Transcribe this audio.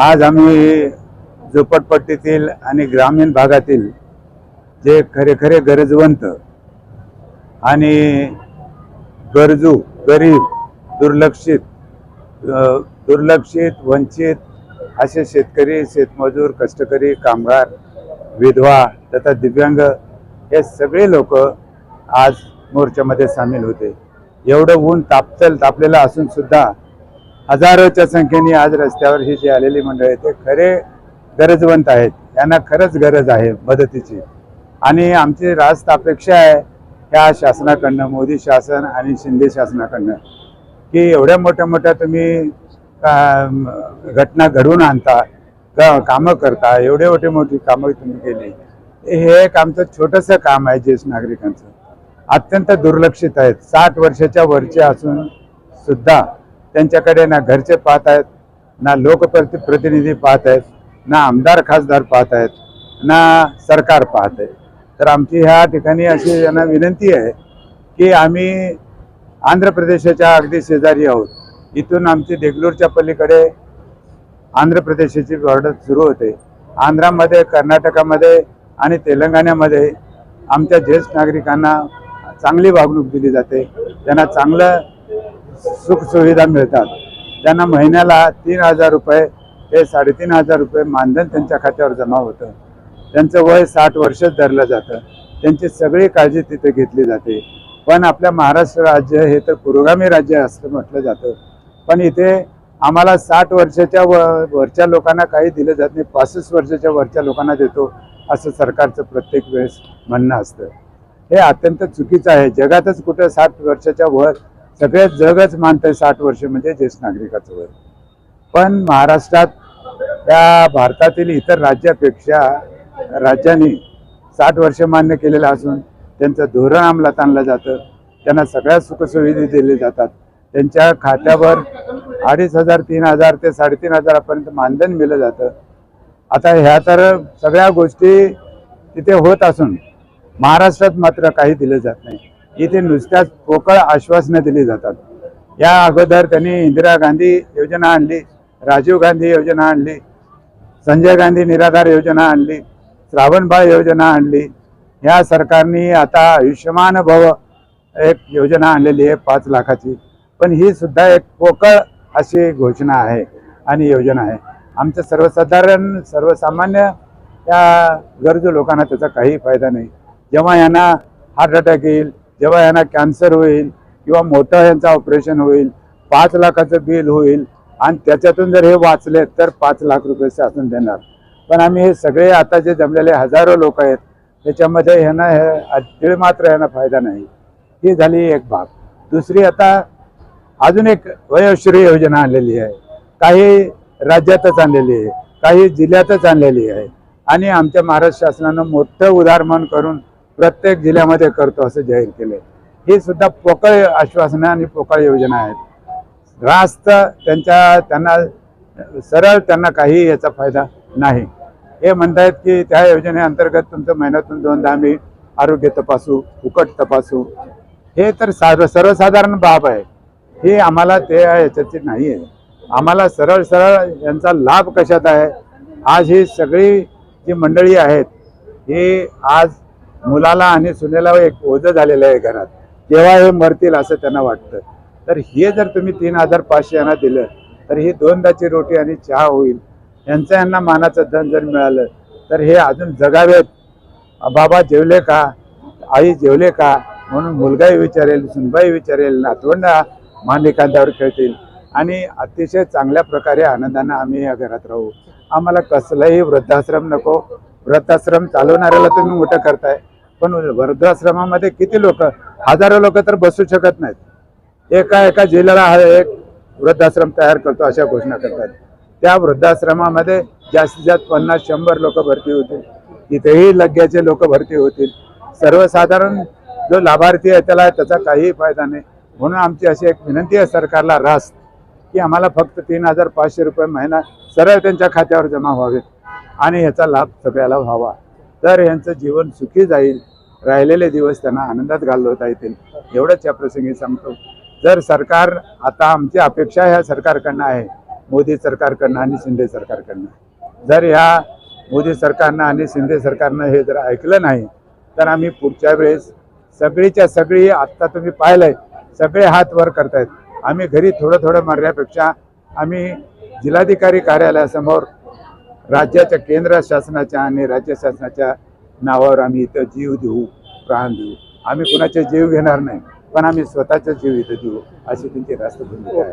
आज आम्ही झोपडपट्टीतील आणि ग्रामीण भागातील जे खरे खरे गरजवंत आणि गरजू गरीब दुर्लक्षित दुर्लक्षित वंचित असे शेतकरी शेतमजूर कष्टकरी कामगार विधवा तथा दिव्यांग हे सगळे लोक आज मोर्चामध्ये सामील होते. एवढं ऊन तापतल तापलेलं असून सुद्धा हजारोच्या संख्येने आज रस्त्यावर ही जी आलेली मंडळी आहेत ते खरे गरजवंत आहेत. यांना खरंच गरज आहे मदतीची. आणि आमची रास्त अपेक्षा आहे ह्या शासनाकडनं मोदी शासन आणि शिंदे शासनाकडनं की एवढ्या मोठ्या मोठ्या तुम्ही का- घटना घडवून आणता का कामं करता एवढे मोठे मोठी कामं तुम्ही केली. हे एक आमचं छोटंसं काम आहे ज्येष्ठ नागरिकांचं. अत्यंत दुर्लक्षित आहेत. साठ वर्षाच्या वरचे असून सुद्धा त्यांच्याकडे ना घरचे पाहत आहेत ना लोकप्रति प्रतिनिधी पाहत आहेत ना आमदार खासदार पाहत आहेत ना सरकार पाहत आहे. तर आमची ह्या ठिकाणी अशी यांना विनंती आहे की आम्ही आंध्र प्रदेशाच्या अगदी शेजारी आहोत. इथून आमची देगलूरच्या पलीकडे आंध्र प्रदेशाची बॉर्डर सुरू होते. आंध्रामध्ये कर्नाटकामध्ये आणि तेलंगणामध्ये आमच्या ज्येष्ठ नागरिकांना चांगली वागणूक दिली जाते. त्यांना चांगलं सुखसुविधा मिळतात. त्यांना महिन्याला तीन हजार रुपये ते साडेतीन हजार रुपये मानधन त्यांच्या खात्यावर जमा होतं. त्यांचं वय साठ वर्षच धरलं जातं. त्यांची सगळी काळजी तिथे घेतली जाते. पण आपल्या महाराष्ट्र राज्य हे तर पुरोगामी राज्य असं म्हटलं जातं. पण इथे आम्हाला साठ वर्षाच्या व वरच्या लोकांना काही दिलं जात नाही. पासष्ट वर्षाच्या वरच्या लोकांना देतो असं सरकारचं प्रत्येक वेळेस म्हणणं असतं. हे अत्यंत चुकीचं आहे. जगातच कुठं साठ वर्षाच्या वर सगळे जगच मानतंय साठ वर्ष म्हणजे ज्येष्ठ नागरिकाचं वय. पण महाराष्ट्रात त्या भारतातील इतर राज्यापेक्षा राज्यांनी साठ वर्ष मान्य केलेलं असून त्यांचं धोरण अंमलात आणलं जातं त्यांना सगळ्या सुखसुविधा दिले जातात. त्यांच्या खात्यावर अडीच हजार तीन हजार ते साडेतीन हजारापर्यंत मानधन मिळलं जातं. आता ह्या तर सगळ्या गोष्टी तिथे होत असून महाराष्ट्रात मात्र काही दिलं जात नाही. इथे नुसत्याच पोकळ आश्वासनं दिली जातात. या अगोदर त्यांनी इंदिरा गांधी योजना आणली राजीव गांधी योजना आणली संजय गांधी निराधार योजना आणली श्रावणबाळ योजना आणली. या सरकारने आता आयुष्यमान भव एक योजना आणलेली आहे पाच लाखाची. पण ही सुद्धा एक पोकळ अशी घोषणा आहे आणि योजना आहे. आमचं सर्वसाधारण सर्वसामान्य या गरजू लोकांना त्याचा काही फायदा नाही. जेव्हा यांना हार्ट अटॅक येईल जेव्हा यांना कॅन्सर होईल किंवा मोठं यांचं ऑपरेशन होईल पाच लाखाचं बिल होईल आणि त्याच्यातून जर हे वाचले तर पाच लाख रुपये शासन देणार. पण आम्ही हे सगळे आता जे जमलेले हजारो लोक आहेत त्याच्यामध्ये ह्यांना हे मात्र ह्यांना फायदा नाही. ही झाली एक भाग दुसरी आता अजून एक वयोश्री योजना आणलेली आहे. काही राज्यातच आणलेली आहे काही जिल्ह्यातच आणलेली आहे. आणि आमच्या महाराष्ट्र शासनानं मोठं उदाहरण करून प्रत्येक जिल्ह्यामध्ये करतो असं जाहीर केले ही सुद्धा पोकळ आश्वासनं आणि पोकळ योजना आहेत. रास्त त्यांच्या त्यांना सरळ त्यांना काही याचा फायदा नाही. हे म्हणतायत की त्या योजनेअंतर्गत तुमचं महिन्यातून दोनदा आम्ही आरोग्य तपासू फुकट तपासू. हे तर साध सर्वसाधारण बाब आहे. हे आम्हाला ते याच्याची नाही आहे आम्हाला सरळ सरळ यांचा लाभ कशात आहे? आज ही सगळी जी मंडळी आहेत ही आज मुलाला आणि सुनेला एक ओझं झालेलं आहे घरात. केव्हा हे मरतील असं त्यांना वाटतं. तर हे जर तुम्ही तीन हजार पाचशे यांना दिलं तर ही दोनदाची रोटी आणि चहा होईल. यांचं यांना मानाचं धन जर मिळालं तर हे अजून जगावेत. बाबा जेवले का? आई जेवले का? म्हणून मुलगाही विचारेल सुनबाई विचारेल नातवंडा मान खांद्यावर खेळतील. आणि अतिशय चांगल्या प्रकारे आनंदानं आम्ही या घरात राहू. आम्हाला कसलाही वृद्धाश्रम नको. वृद्धाश्रम चालवणाऱ्याला तुम्ही मोठं करताय. पण वृद्धाश्रमामध्ये किती लोक? हजारो लोक तर बसू शकत नाहीत. एका एका जिल्ह्याला हा एक वृद्धाश्रम तयार करतो अशा घोषणा करतात. त्या वृद्धाश्रमामध्ये जास्तीत जास्त पन्नास शंभर लोक भरती होतील. इथेही लग्याचे लोक भरती होतील. सर्वसाधारण जो लाभार्थी आहे त्याला त्याचा काहीही फायदा नाही. म्हणून आमची अशी एक विनंती आहे सरकारला रास्त की आम्हाला फक्त तीन हजार पाचशे रुपये महिना सरळ त्यांच्या खात्यावर जमा व्हावेत. आणि ह्याचा लाभ सगळ्याला व्हावा. तर यांचं जीवन सुखी जाईल. राहिलेले दिवस त्यांना आनंदात घालवता येतील. एवढंच या प्रसंगी सांगतो. जर सरकार आता आमची अपेक्षा ह्या सरकारकडनं आहे मोदी सरकारकडनं आणि शिंदे सरकारकडनं. जर ह्या मोदी सरकारनं आणि शिंदे सरकारनं हे जर ऐकलं नाही तर आम्ही पुढच्या वेळेस सगळीच्या सगळी आत्ता तुम्ही पाहिलंय सगळे हात वर करतायत. आम्ही घरी थोडं थोडं मारण्यापेक्षा आम्ही जिल्हाधिकारी कार्यालयासमोर राज्याच्या केंद्र शासनाच्या आणि राज्य शासनाच्या नावावर आम्ही इथं जीव देऊ प्राण देऊ. आम्ही कुणाचे जीव घेणार नाही पण आम्ही स्वतःचा जीव इथं देऊ अशी त्यांची राष्ट्रभूमिका आहे.